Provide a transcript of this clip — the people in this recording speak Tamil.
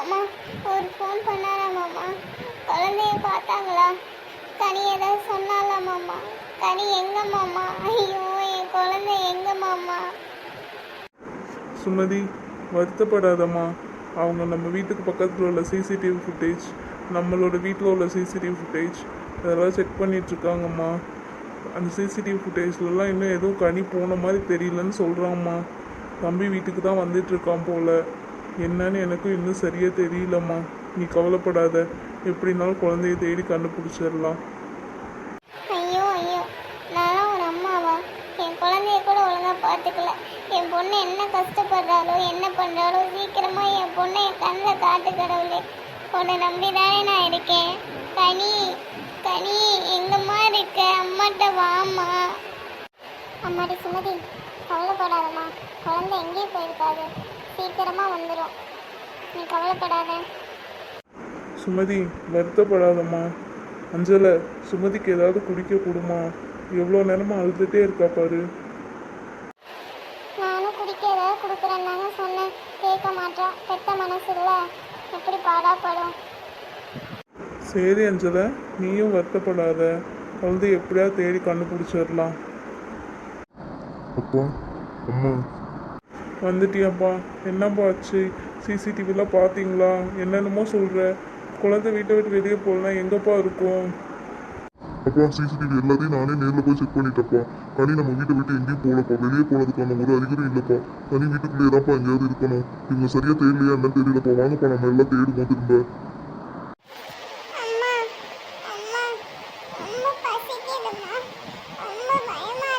மாமா ஒரு ஃபோன் பண்ணாரா மாமா? குழந்தைய பார்த்தாங்களா? கனி ஏதாவது சொன்னாலா மாமா? கனி எங்க மாமா? ஐயோ என் குழந்தை எங்க மாமா? சுமதி வருத்தப்படாதம்மா. அவங்க நம்ம வீட்டுக்கு பக்கத்தில் உள்ள சிசிடிவி ஃபுட்டேஜ் நம்மளோட வீட்டில் உள்ள சிசிடிவி ஃபுட்டேஜ் இதெல்லாம் செக் பண்ணிகிட்ருக்காங்கம்மா அந்த சிசிடிவி ஃபுட்டேஜ்லலாம் இன்னும் எதுவும் கனி போன மாதிரி தெரியலன்னு சொல்கிறாங்கம்மா தம்பி வீட்டுக்கு தான் வந்துட்டுருக்கான் போல். என்னன்னு எனக்கும் இன்னும் சரியாக தெரியலம்மா. நீ கவலைப்படாத. எப்படினாலும் குழந்தைய தேடி கண்டுபிடிச்சிடலாம். ஐயோ ஐயோ. நான்லாம் ஒரு அம்மாவா? என் குழந்தைய கூட ஒழுங்கா பார்த்துக்கல. என் பொண்ணு என்ன கஷ்டப்படுறாளோ என்ன பண்றாளோ சீக்கிரமா என் பொண்ணை என் கண்ணில் காட்டு கடவுளே. உன்னை நம்பி தானே நான் இருக்கேன். கனி கனி எங்கம்மா இருக்க? அம்மாட்ட வாம்மா. அம்மாடி சுமதி கவலைப்படாதம்மா. குழந்தை எங்கேயும் போயிருக்காது. சீக்கிரமா வந்துடும் நீ கவலைப்படாத. சுமதி வருத்தப்படாதம்மா. அஞ்சலை சுமதிக்கு ஏதாவது குடிக்க கொடுமா. எவ்வளோ நேரமா அழுதுகிட்டே இருக்கா பாரு. நானும் குடிக்க ஏதாவது கொடுக்குறேன்னு தாங்க சொன்னேன். கேட்க மாட்டா. பெத்த மனசு இல்லை. எப்படி பாடாப்படும்? சரி அஞ்சலை. நீயும் வருத்தப்படாத. குழந்தைய எப்படியாவது தேடி கண்டுபிடிச்சிடலாம். அப்பா அம்மா. வந்துட்டியாப்பா? என்னப்பா ஆச்சு? சிசிடிவிலாம் பார்த்தீங்களா என்னென்னமோ சொல்கிற குழந்தை வீட்டை விட்டு வெளியே போகலாம் எங்கப்பா இருக்கும்? அப்பா சிசிடிவி எல்லாத்தையும் நானே நேரில் போய் செக் பண்ணிட்டப்பா கனி நம்ம வீட்டை விட்டு எங்கேயும் போகலப்பா வெளியே போனதுக்கான ஒரு அறிகுறி இல்லைப்பா. கனி வீட்டுக்குள்ளேயே தான்ப்பா எங்கேயாவது இருக்கணும். இவங்க சரியா தேடலையா என்னன்னு தெரியலப்பா. வாங்கப்பா நம்ம எல்லாம் தேடுவோம் திரும்ப. அம்மா அம்மா அம்மா பசிக்குதுமா அம்மா பயமா